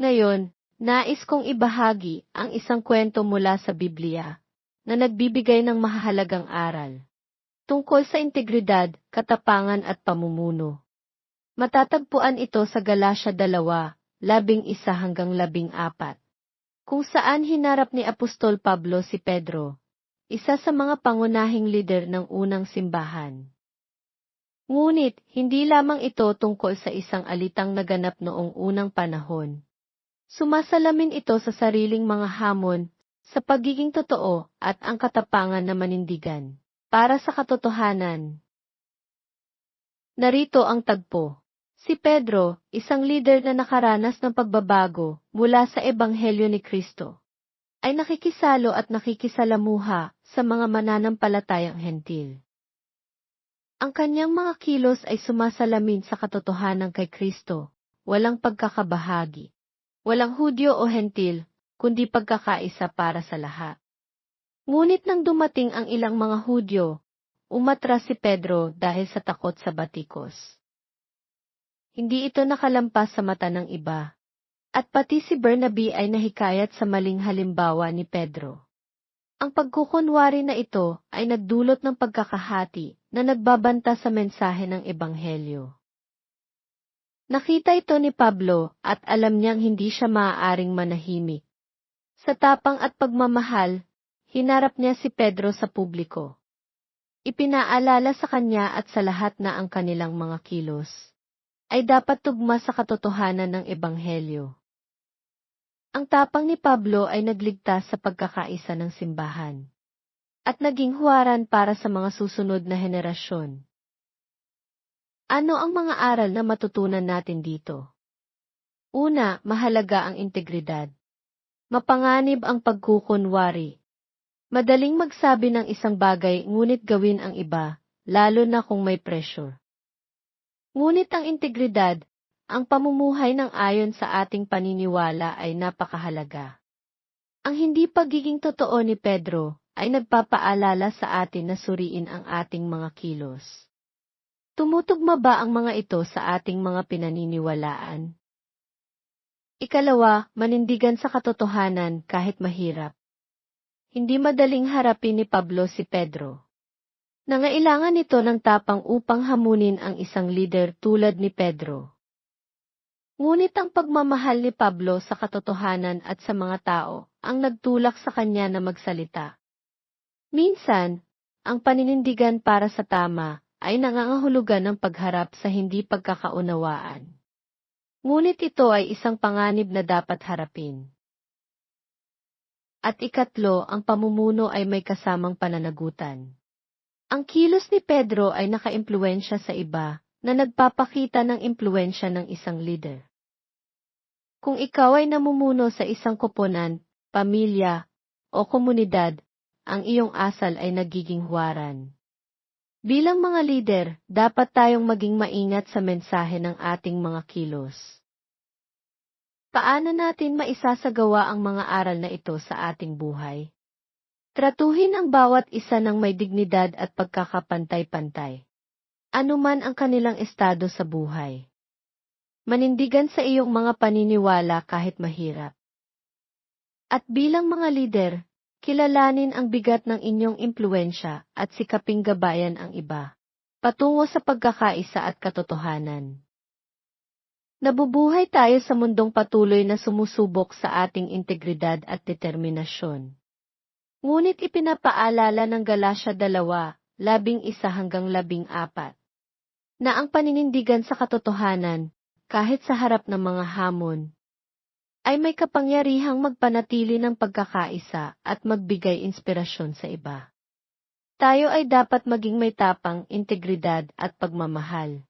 Ngayon, nais kong ibahagi ang isang kwento mula sa Biblia na nagbibigay ng mahalagang aral tungkol sa integridad, katapangan at pamumuno. Matatagpuan ito sa Galasya 2, labing isa hanggang labing apat, kung saan hinarap ni Apostol Pablo si Pedro, isa sa mga pangunahing lider ng unang simbahan. Ngunit, hindi lamang ito tungkol sa isang alitang naganap noong unang panahon. Sumasalamin ito sa sariling mga hamon, sa pagiging totoo at ang katapangan na manindigan. Para sa katotohanan. Narito ang tagpo. Si Pedro, isang leader na nakaranas ng pagbabago mula sa Ebanghelyo ni Kristo, ay nakikisalo at nakikisalamuha sa mga mananampalatayang hentil. Ang kanyang mga kilos ay sumasalamin sa katotohanan kay Kristo, walang pagkakabahagi. Walang Hudyo o hentil, kundi pagkakaisa para sa lahat. Ngunit nang dumating ang ilang mga Hudyo, umatras si Pedro dahil sa takot sa batikos. Hindi ito nakalampas sa mata ng iba. At pati si Bernabe ay nahikayat sa maling halimbawa ni Pedro. Ang pagkukunwari na ito ay nagdulot ng pagkakahati na nagbabanta sa mensahe ng Ebanghelyo. Nakita ito ni Pablo at alam niyang hindi siya maaaring manahimik. Sa tapang at pagmamahal, hinarap niya si Pedro sa publiko. Ipinaalala sa kanya at sa lahat na ang kanilang mga kilos ay dapat tugma sa katotohanan ng Ebanghelyo. Ang tapang ni Pablo ay nagligtas sa pagkakaisa ng simbahan at naging huwaran para sa mga susunod na henerasyon. Ano ang mga aral na matutunan natin dito? Una, mahalaga ang integridad. Mapanganib ang pagkukunwari. Madaling magsabi ng isang bagay ngunit gawin ang iba, lalo na kung may pressure. Ngunit ang integridad, ang pamumuhay ng ayon sa ating paniniwala ay napakahalaga. Ang hindi pagiging totoo ni Pedro ay nagpapaalala sa atin na suriin ang ating mga kilos. Tumutugma ba ang mga ito sa ating mga pinaniniwalaan? Ikalawa, manindigan sa katotohanan kahit mahirap. Hindi madaling harapin ni Pablo si Pedro. Nangailangan ito ng tapang upang hamunin ang isang leader tulad ni Pedro. Ngunit ang pagmamahal ni Pablo sa katotohanan at sa mga tao ang nagtulak sa kanya na magsalita. Minsan, ang paninindigan para sa tama ay nangangahulugan ng pagharap sa hindi pagkakaunawaan. Ngunit ito ay isang panganib na dapat harapin. At ikatlo, ang pamumuno ay may kasamang pananagutan. Ang kilos ni Pedro ay nakaimpluensya sa iba na nagpapakita ng impluensya ng isang leader. Kung ikaw ay namumuno sa isang koponan, pamilya, o komunidad, ang iyong asal ay nagiging huwaran. Bilang mga leader, dapat tayong maging maingat sa mensahe ng ating mga kilos. Paano natin maisasagawa ang mga aral na ito sa ating buhay? Tratuhin ang bawat isa ng may dignidad at pagkakapantay-pantay. Ano man ang kanilang estado sa buhay. Manindigan sa iyong mga paniniwala kahit mahirap. At bilang mga leader, kilalanin ang bigat ng inyong impluensya at sikaping gabayan ang iba, patungo sa pagkakaisa at katotohanan. Nabubuhay tayo sa mundong patuloy na sumusubok sa ating integridad at determinasyon. Ngunit ipinapaalala ng Galasya 2, labing isa hanggang labing apat, na ang paninindigan sa katotohanan, kahit sa harap ng mga hamon, ay may kapangyarihang magpanatili ng pagkakaisa at magbigay inspirasyon sa iba. Tayo ay dapat maging may tapang, integridad at pagmamahal.